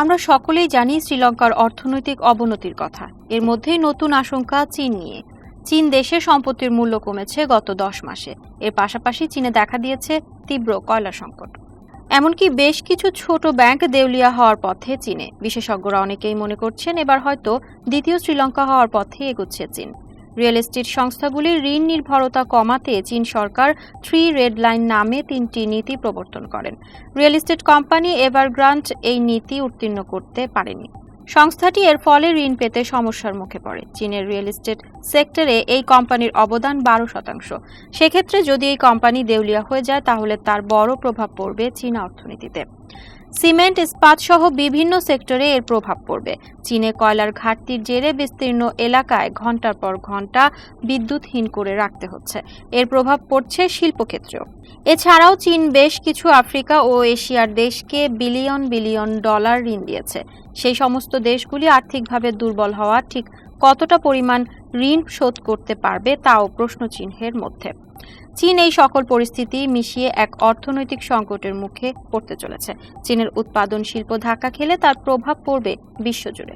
আমরা সকলেই জানি শ্রীলঙ্কার অর্থনৈতিক অবনতির কথা। এর মধ্যেই নতুন আশঙ্কা চীন নিয়ে। চীন দেশে সম্পত্তির মূল্য কমেছে গত দশ মাসে। এর পাশাপাশি চীনে দেখা দিয়েছে তীব্র কয়লা সংকট। এমনকি বেশ কিছু ছোট ব্যাংক দেউলিয়া হওয়ার পথে চীনে। বিশেষজ্ঞরা অনেকেই মনে করছেন এবার হয়তো দ্বিতীয় শ্রীলঙ্কা হওয়ার পথে এগুচ্ছে চীন। রিয়েল এস্টেট সংস্থাগুলির ঋণ নির্ভরতা কমাতে চীন সরকার থ্রি রেড লাইন নামে তিনটি নীতি প্রবর্তন করেন। রিয়েল এস্টেট কোম্পানি এভারগ্রান্ট এই নীতি উত্তীর্ণ করতে পারেনি। সংস্থাটি এর ফলে ঋণ পেতে সমস্যার মুখে পড়ে। চীনের রিয়েল এস্টেট সেক্টরে এই কোম্পানির অবদান বারো শতাংশ। সেক্ষেত্রে যদি এই কোম্পানি দেউলিয়া হয়ে যায়, তাহলে তার বড় প্রভাব পড়বে চীনা অর্থনীতিতে। সিমেন্ট ইস্পাত সহ বিভিন্ন সেক্টরে এর প্রভাব পড়বে। চীনে কয়লার ঘাটতির জেরে বিস্তীর্ণ এলাকায় ঘণ্টার পর ঘণ্টা বিদ্যুৎহীন করে রাখতে হচ্ছে। এর প্রভাব পড়ছে শিল্পক্ষেত্রেও। এছাড়াও চীন বেশ কিছু আফ্রিকা ও এশিয়ার দেশকে বিলিয়ন বিলিয়ন ডলার ঋণ দিয়েছে। সেই সমস্ত দেশগুলি আর্থিকভাবে দুর্বল হওয়া ঠিক কতটা পরিমাণ ঋণ শোধ করতে পারবে তাও প্রশ্নচিহ্নের মধ্যে। চীন এই সকল পরিস্থিতি মিশিয়ে এক অর্থনৈতিক সংকটের মুখে পড়তে চলেছে। চীনের উৎপাদন শিল্প ধাক্কা খেলে তার প্রভাব পড়বে বিশ্বজুড়ে।